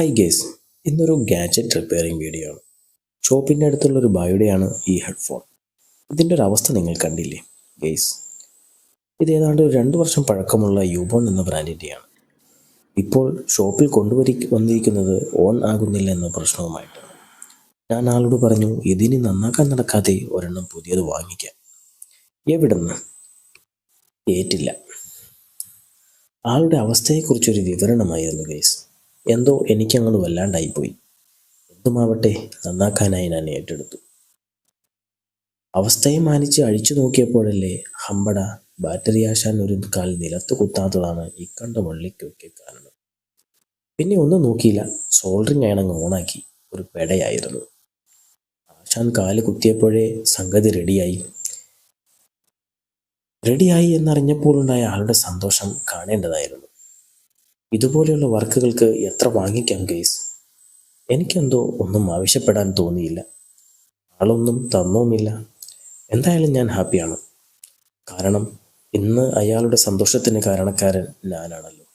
High guys ഇന്നൊരു gadget repairing video ആണ്. ഷോപ്പിന്റെ അടുത്തുള്ള ഒരു ബായുടെയാണ് ഈ ഹെഡ്ഫോൺ ഇതിന്റെ ഒരു അവസ്ഥ നിങ്ങൾ കണ്ടില്ലേ? ഗേസ് ഇത് ഏതാണ്ട് ഒരു രണ്ട് വർഷം പഴക്കമുള്ള യൂബോൺ എന്ന ബ്രാൻഡിന്റെയാണ് ഇപ്പോൾ ഷോപ്പിൽ കൊണ്ടുവരി വന്നിരിക്കുന്നത് ഓൺ ആകുന്നില്ല എന്ന പ്രശ്നവുമായിട്ടാണ്. ഞാൻ ആളോട് പറഞ്ഞു ഇതിനി നന്നാക്കാൻ നടക്കാതെ ഒരെണ്ണം പുതിയത് വാങ്ങിക്കാം. എവിടുന്ന്? ഏറ്റില്ല. ആളുടെ അവസ്ഥയെക്കുറിച്ചൊരു വിവരണമായിരുന്നു ഗേസ് എന്തോ എനിക്കങ്ങോട്ട് വല്ലാണ്ടായിപ്പോയി. എന്തുമാവട്ടെ നന്നാക്കാനായി ഞാൻ ഏറ്റെടുത്തു. അവസ്ഥയെ മാനിച്ച് അഴിച്ചു നോക്കിയപ്പോഴല്ലേ ഹമ്പട ബാറ്ററി ആശാൻ ഒരു കാൽ നിലത്ത് കുത്താത്തതാണ് ഇക്കണ്ട വള്ളിക്കൊക്കെ കാരണം പിന്നെ ഒന്നും നോക്കിയില്ല. സോൾഡറിങ് അയണങ്ങ് ഓണാക്കി. ഒരു പെടയായിരുന്നു. ആശാൻ കാൽ കുത്തിയപ്പോഴേ സംഗതി റെഡിയായി. റെഡിയായി എന്നറിഞ്ഞപ്പോഴുണ്ടായ ആളുടെ സന്തോഷം കാണേണ്ടതായിരുന്നു. ഇതുപോലെയുള്ള വർക്കുകൾക്ക് എത്ര വാങ്ങിക്കാം ഗെയ്സ് എനിക്കെന്തോ ഒന്നും ആവശ്യപ്പെടാൻ തോന്നിയില്ല. ആളൊന്നും തന്നുമില്ല എന്തായാലും ഞാൻ ഹാപ്പിയാണ് കാരണം ഇന്ന് അയാളുടെ സന്തോഷത്തിന് കാരണക്കാരൻ ഞാനാണല്ലോ.